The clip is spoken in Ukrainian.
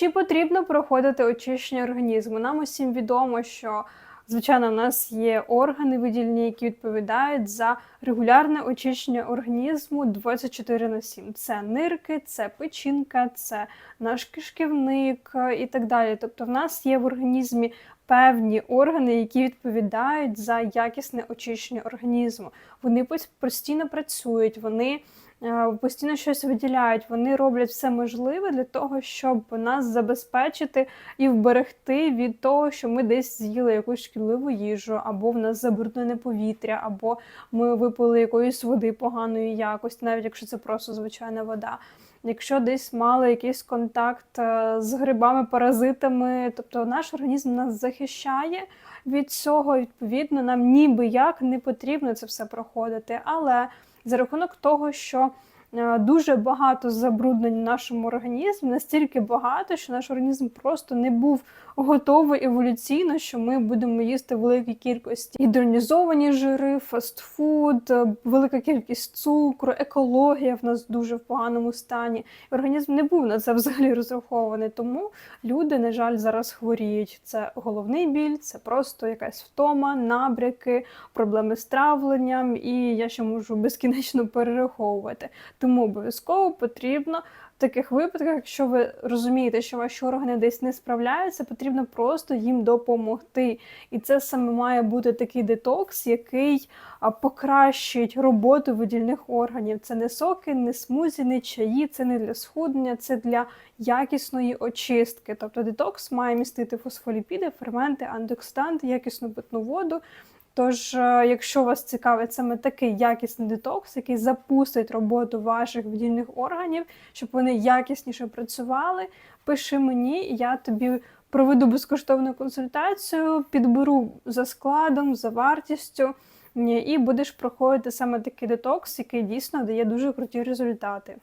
Чи потрібно проходити очищення організму? Нам усім відомо, що звичайно в нас є органи видільні, які відповідають за регулярне очищення організму 24 на 7. Це нирки, це печінка, це наш кишківник е, і так далі. Тобто, в нас є в організмі певні органи, які відповідають за якісне очищення організму. Вони постійно працюють, вони постійно щось виділяють, вони роблять все можливе для того, щоб нас забезпечити і вберегти від того, що ми десь з'їли якусь шкідливу їжу, або в нас забруднене повітря, або ми випили якоїсь води поганої якості, навіть якщо це просто звичайна вода. Якщо десь мали якийсь контакт е, з грибами, паразитами, тобто наш організм нас захищає від цього, відповідно, нам ніби як не потрібно це все проходити. Але за рахунок того, що дуже багато забруднень в нашому організмі, настільки багато, що наш організм просто не був готовий еволюційно, що ми будемо їсти в великій кількості гідронізовані жири, фастфуд, е, велика кількість цукру, екологія в нас дуже в поганому стані. Організм не був на це взагалі розрахований. Тому люди, на жаль, зараз хворіють. Це головний біль, це просто якась втома, набряки, проблеми з травленням, і я ще можу безкінечно перераховувати. Тому обов'язково потрібно в таких випадках, якщо ви розумієте, що ваші органи десь не справляються, потрібно просто їм допомогти. І це саме має бути такий детокс, який покращить роботу видільних органів. Це не соки, не смузі, не чаї, це не для схуднення, це для якісної очистки. Тобто детокс має містити фосфоліпіди, ферменти, антиоксиданти, якісну питну воду. Тож, е, якщо вас цікавить саме такий якісний детокс, який запустить роботу ваших видільних органів, щоб вони якісніше працювали, пиши мені, я тобі проведу безкоштовну консультацію, підберу за складом, за вартістю, і будеш проходити саме такий детокс, який дійсно дає дуже круті результати.